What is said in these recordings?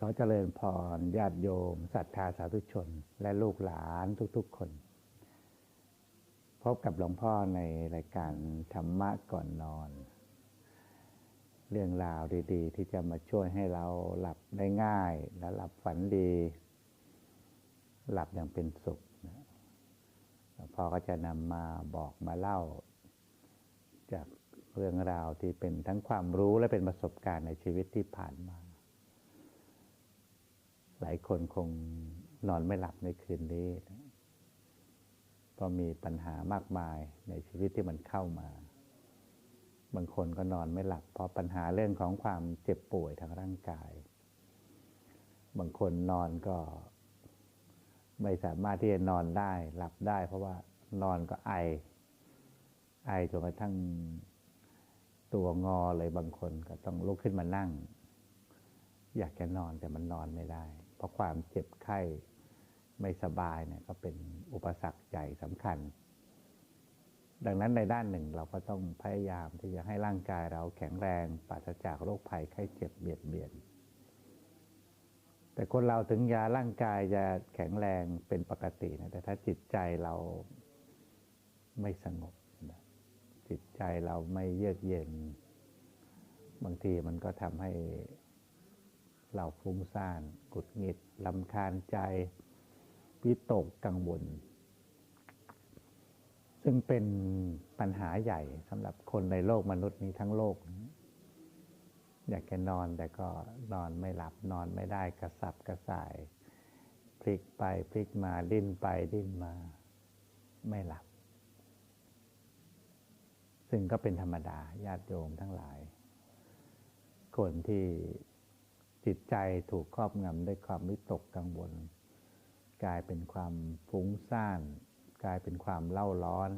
ขอเจริญพรญาติโยมศรัทธาสาธุชน และลูกหลานทุกๆคน พบกับหลวงพ่อในรายการธรรมะก่อนนอน เรื่องราวดีๆ ที่จะมาช่วยให้เราหลับได้ง่าย และหลับฝันดี หลับอย่างเป็นสุขหลวงพ่อก็จะนำมาบอกมาเล่า จากเรื่องราวที่เป็นทั้งความรู้และเป็นประสบการณ์ในชีวิตที่ผ่านมา หลายคนคงนอนไม่หลับในคืนนี้เพราะมีปัญหามากมายในชีวิตที่มันเข้ามา บางคนก็นอนไม่หลับ เพราะปัญหาเรื่องของความเจ็บป่วยทางร่างกาย บางคนนอนก็ ไม่สามารถที่จะนอนได้ หลับได้ เพราะว่านอนก็ไอ ไอจนกระทั่งตัวงอเลยบางคนก็ต้องลุกขึ้นมานั่ง อยากจะนอนแต่มันนอนไม่ได้ เพราะความเจ็บไข้ไม่สบายเนี่ยก็เป็นอุปสรรคใหญ่สำคัญ ดังนั้นในด้านหนึ่งเราก็ต้องพยายามที่จะให้ร่างกายเราแข็งแรงปราศจากโรคภัยไข้เจ็บเบียดเบียน แต่คนเราถึงยาร่างกายจะแข็งแรงเป็นปกตินะแต่ถ้าจิตใจเราไม่สงบจิตใจเราไม่เยือกเย็น บางทีมันก็ทำให้ เราฟุ้งซ่านกุดหงิดลำคาญใจวิตกกังวล ซึ่งเป็นปัญหาใหญ่สำหรับคนในโลกมนุษย์นี้ทั้งโลก อยากจะนอนแต่ก็นอนไม่หลับนอนไม่ได้กระสับกระส่าย พลิกไปพลิกมาดิ้นไปดิ้นมา ไม่หลับ ซึ่งก็เป็นธรรมดาญาติโยมทั้งหลาย คนที่ จิตใจถูกครอบงำด้วยความวิตกกังวล กลายเป็นความฟุ้งซ่าน กลายเป็นความเล่าร้อน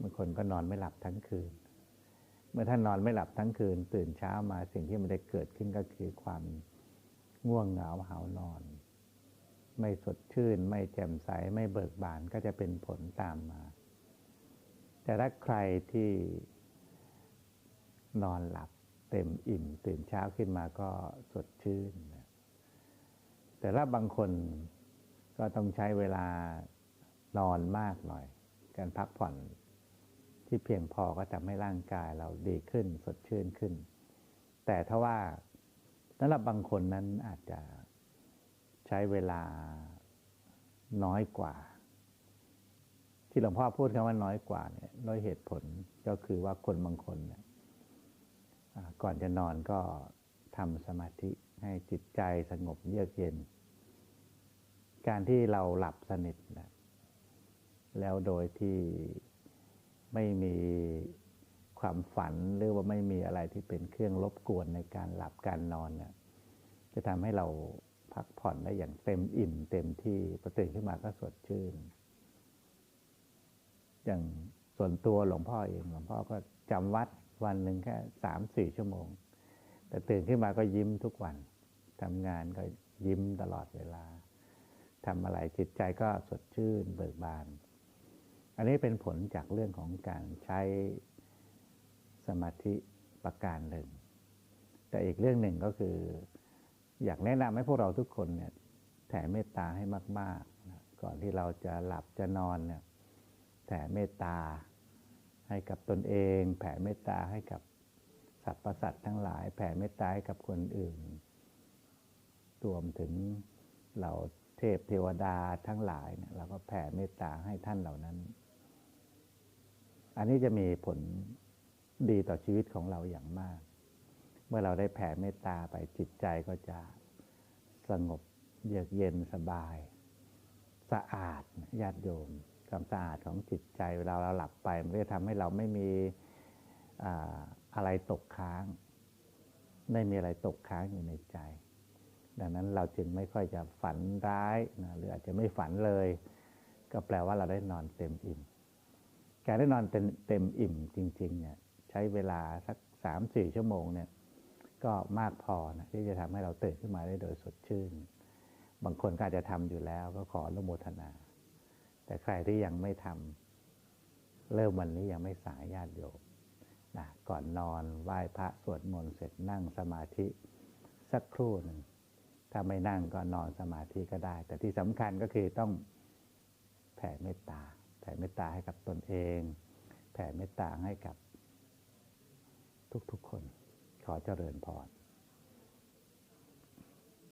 บางคนก็นอนไม่หลับทั้งคืน เมื่อท่านนอนไม่หลับทั้งคืน ตื่นเช้ามาสิ่งที่มันได้เกิดขึ้นก็คือความง่วงเหงาหานอน ไม่สดชื่น ไม่แจ่มใส ไม่เบิกบานก็จะเป็นผลตามมา แต่ถ้าใครที่นอนหลับ เต็มอิ่ม ตื่นเช้าขึ้นมาก็สดชื่น แต่ถ้าบางคนก็ต้องใช้เวลานอนมากหน่อย การพักผ่อนที่เพียงพอก็ทำให้ร่างกายเราดีขึ้น สดชื่นขึ้น แต่ถ้าว่าสำหรับบางคนนั้นอาจจะใช้เวลาน้อยกว่า ที่หลวงพ่อพูดคำว่าน้อยกว่าเนี่ยโดยเหตุผลก็คือว่าคนบางคนเนี่ย ก่อนจะนอนก็ทำสมาธิให้จิตใจสงบเยือกเย็น การที่เราหลับสนิทนะแล้วโดยที่ไม่มีความฝันหรือว่าไม่มีอะไรที่เป็นเครื่องรบกวนในการหลับการนอนนี่ยจะทำให้เราพักผ่อนได้อย่างเต็มอิ่ม เต็มที่พอตื่นขึ้นมาก็สดชื่น อย่างส่วนตัวหลวงพ่อเองหลวงพ่อก็จำวัด วันหนึ่งแค่สามสี่ชั่วโมง แต่ตื่นขึ้นมาก็ยิ้มทุกวันทำงานก็ยิ้มตลอดเวลาทำอะไรจิตใจก็สดชื่นเบิกบาน อันนี้เป็นผลจากเรื่องของการใช้สมาธิประการหนึ่ง แต่อีกเรื่องหนึ่งก็คือ อยากแนะนำให้พวกเราทุกคนเนี่ยแผ่เมตตาให้มากๆนะก่อนที่เราจะหลับจะนอนเนี่ยแผ่เมตตา ให้กับตนเอง แผ่เมตตาให้กับสรรพสัตว์ทั้งหลาย แผ่เมตตาให้กับคนอื่น รวมถึงเหล่าเทพเทวดาทั้งหลายเนี่ยเราก็แผ่เมตตาให้ท่านเหล่านั้น อันนี้จะมีผลดีต่อชีวิตของเราอย่างมาก เมื่อเราได้แผ่เมตตาไปจิตใจก็จะสงบเยือกเย็นสบาย สะอาดญาติโยม ความสะอาดของจิตใจ เวลาเราหลับไป มันจะทำให้เราไม่มีอะไรตกค้าง ไม่มีอะไรตกค้างอยู่ในใจ ดังนั้นเราจึงไม่ค่อยจะฝันร้ายนะหรืออาจจะไม่ฝันเลย ก็แปลว่าเราได้นอนเต็มอิ่ม การได้นอนเต็มอิ่มจริงๆเนี่ยใช้เวลาสักสามสี่ชั่วโมงเนี่ยก็มากพอนะที่จะทำให้เราตื่นขึ้นมาได้โดยสดชื่น บางคนก็อาจจะทำอยู่แล้วก็ขออนุโมทนา แต่ใครที่ยังไม่ทำเริ่มวันนี้ยังไม่สายญาติโยมนะก่อนนอนไหว้พระสวดมนต์เสร็จนั่งสมาธิสักครู่หนึ่งถ้าไม่นั่งก็นอนสมาธิก็ได้ แต่ที่สำคัญก็คือต้องแผ่เมตตา แผ่เมตตาให้กับตนเอง แผ่เมตตาให้กับทุกๆคน ขอเจริญพร